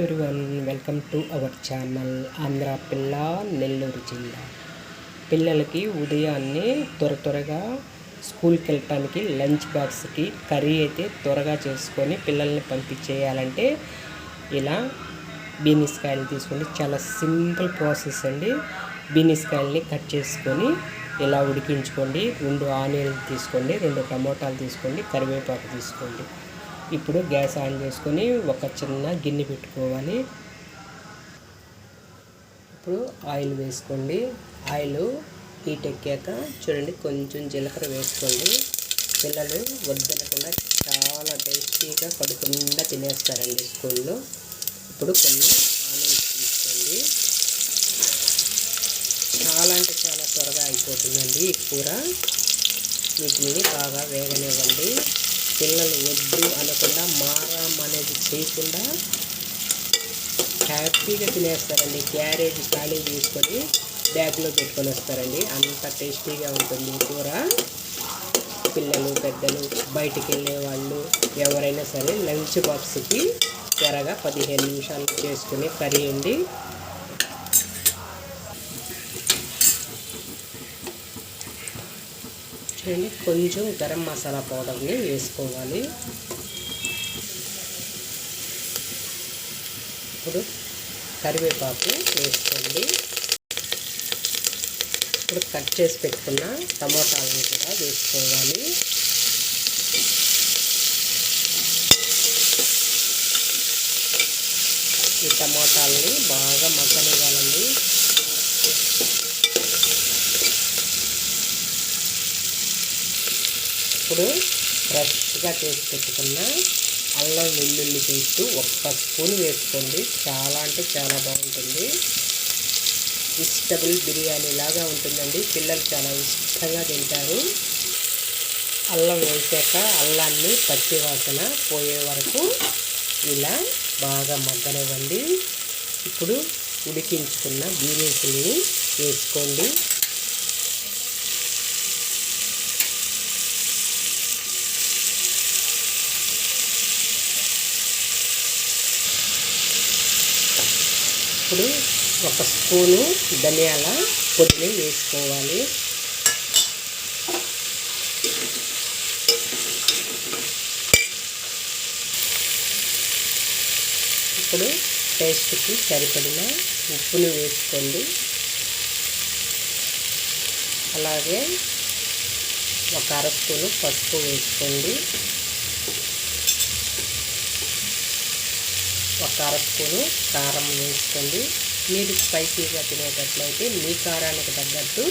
Everyone welcome to our channel Andhra పిల్ల నెల్లూరు జిల్లా. పిల్లలకి ఉదయాన్నే త్వర త్వరగా స్కూల్కి వెళ్ళటానికి లంచ్ బాక్స్కి కర్రీ అయితే త్వరగా చేసుకొని పిల్లల్ని పంపించేయాలంటే ఇలా బీనీస్కాయలు తీసుకోండి. చాలా సింపుల్ ప్రాసెస్ అండి. బీనిస్కాయల్ని కట్ చేసుకొని ఇలా ఉడికించుకోండి. రెండు ఆనియన్లు తీసుకోండి రెండు టమోటాలు తీసుకోండి కరివేపాకు తీసుకోండి. ఇప్పుడు గ్యాస్ ఆన్ చేసుకొని ఒక చిన్న గిన్నె పెట్టుకోవాలి. ఇప్పుడు ఆయిల్ వేసుకోండి. ఆయిల్ హీట్ ఎక్కాక చూడండి కొంచెం జీలకర్ర వేసుకోండి. పిల్లలు వద్దనకుండా చాలా టేస్టీగా పడుకుండా తినేస్తారండి స్కూల్లో. ఇప్పుడు కొన్ని ఆనియన్స్ తీసుకోండి. చాలా అంటే చాలా త్వరగా అయిపోతుందండి ఈ కూర. వీటిని బాగా వేగనివ్వండి. పిల్లలు వద్దు అనకుండా మారం అనేది చేయకుండా హ్యాపీగా తినేస్తారండి. క్యారేజ్ ఖాళీ తీసుకొని బ్యాగ్లో పెట్టుకొని వస్తారండి. అంత టేస్టీగా ఉంటుంది కూర. పిల్లలు పెద్దలు బయటికి వెళ్ళే వాళ్ళు ఎవరైనా సరే లంచ్ బాక్స్కి త్వరగా పదిహేను నిమిషాలు చేసుకుని కర్రీ అండి చూడండి కొంచెం గరం మసాలా పౌడర్ని వేసుకోవాలి. ఇప్పుడు కరివేపాకు వేసుకోండి. ఇప్పుడు కట్ చేసి పెట్టుకున్న టమోటాలను కూడా వేసుకోవాలి. ఈ టమోటాలని బాగా మగ్గనివ్వాలండి. ఇప్పుడు ఫ్రెష్గా చేసి పెట్టుకున్న అల్లం వెల్లుల్లి పేస్ట్ ఒక్క స్పూన్ వేసుకోండి. చాలా అంటే చాలా బాగుంటుంది. వెజిటబుల్ బిర్యానీ లాగా ఉంటుందండి. పిల్లలు చాలా ఇష్టంగా తింటారు. అల్లం వేసాక అల్లాన్ని పచ్చి వాసన పోయే వరకు ఇలా బాగా మగ్గనివ్వండి. ఇప్పుడు ఉడికించుకున్న బీనీసుల్ని వేసుకోండి. ఇప్పుడు ఒక స్పూను ధనియాల పొడిని వేసుకోవాలి. ఇప్పుడు టేస్ట్కి సరిపడిన ఉప్పును వేసుకోండి. అలాగే ఒక అర స్పూను పసుపు వేసుకోండి. ఒక అర స్పూను కారం వేసుకోండి. మీరు స్పైసీగా తినేటట్లయితే మీ కారానికి తగ్గట్టు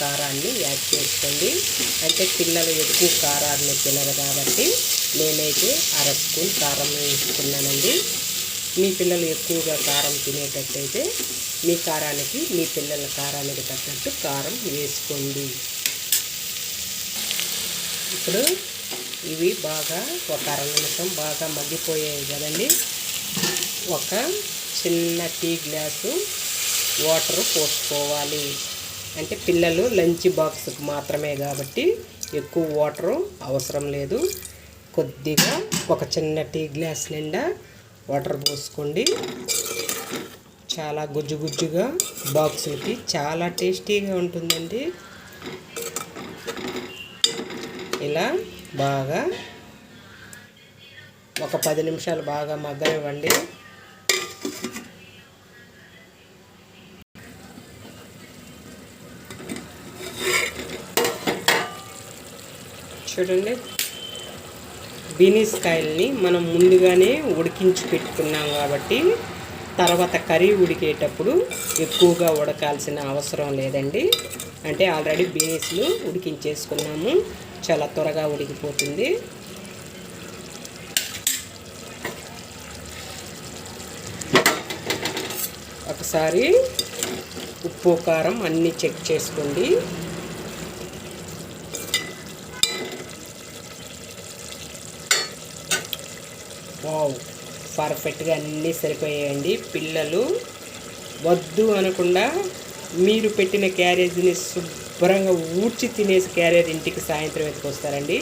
కారాన్ని యాడ్ చేసుకోండి. అంటే పిల్లలు ఎక్కువ కారాన్ని తినరు కాబట్టి నేనైతే అర స్పూన్ కారం వేసుకున్నానండి. మీ పిల్లలు ఎక్కువగా కారం తినేటట్టయితే మీ కారానికి మీ పిల్లల కారానికి తగ్గట్టు కారం వేసుకోండి. ఇప్పుడు ఇవి బాగా ఒక అర నిమిషం బాగా మగ్గిపోయాయి కదండి. ఒక చిన్న టీ గ్లాసు వాటర్ పోసుకోవాలి. అంటే పిల్లలు లంచ్ బాక్స్కి మాత్రమే కాబట్టి ఎక్కువ వాటర్ అవసరం లేదు. కొద్దిగా ఒక చిన్న టీ గ్లాస్ నిండా వాటర్ పోసుకోండి. చాలా గుజ్జు గుజ్జుగా బాక్సులకి చాలా టేస్టీగా ఉంటుందండి. ఇలా బాగా ఒక పది నిమిషాలు బాగా మగ్గనివ్వండి. చూడండి. బీనీస్ కాయల్ని మనం ముందుగానే ఉడికించి పెట్టుకున్నాం కాబట్టి తర్వాత కర్రీ ఉడికేటప్పుడు ఎక్కువగా ఉడకాల్సిన అవసరం లేదండి. అంటే ఆల్రెడీ బీనీస్లు ఉడికించేసుకున్నాము. చాలా త్వరగా ఉడికిపోతుంది. ఒకసారి ఉప్పు కారం అన్నీ చెక్ చేసుకోండి. పర్ఫెక్ట్గా అన్నీ సరిపోయాయండి. పిల్లలు వద్దు అనకుండా మీరు పెట్టిన క్యారేజీని శుభ్రంగా ఊడ్చి తినేసి క్యారేజ్ ఇంటికి సాయంత్రం ఎత్తుకొస్తారండి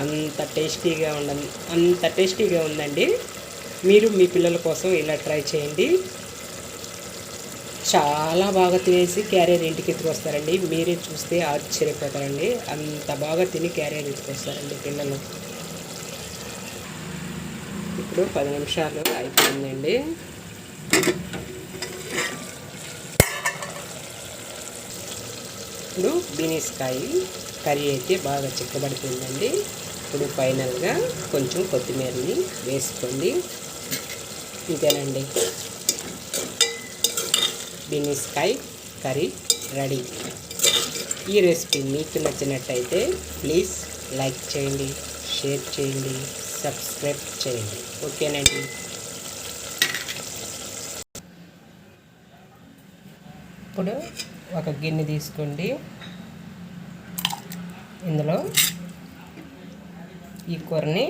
అంత టేస్టీగా ఉండ అంత టేస్టీగా ఉందండి. మీరు మీ పిల్లల కోసం ఇలా ట్రై చేయండి. చాలా బాగా తినేసి క్యారియర్ ఇంటికి ఎత్తుకొస్తారండి మీరే చూస్తే ఆశ్చర్యపోతారండి. అంత బాగా తిని క్యారియర్ ఎత్తుకొస్తారండి పిల్లలు. ఇప్పుడు పది నిమిషాలు అయిపోయిందండి. ఇప్పుడు బీనీస్కాయ కర్రీ అయితే బాగా చిక్కబడిపోయిందండి. ఇప్పుడు ఫైనల్గా కొంచెం కొత్తిమీరని వేసుకోండి. ఇంతేనండి. బీనీస్కాయ కర్రీ రెడీ. ఈ రెసిపీ మీకు నచ్చినట్టయితే ప్లీజ్ లైక్ చేయండి షేర్ చేయండి. సబ్స్క్రైబ్ చేయండి. ఓకేనండి. ఇప్పుడు ఒక గిన్నె తీసుకోండి. ఇందులో ఈ కూరని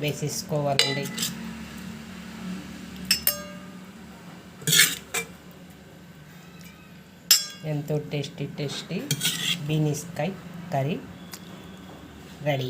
వేసేసుకోవాలండి. ఎంతో టేస్టీ టేస్టీ బీనీస్కాయ కర్రీ. రెడీ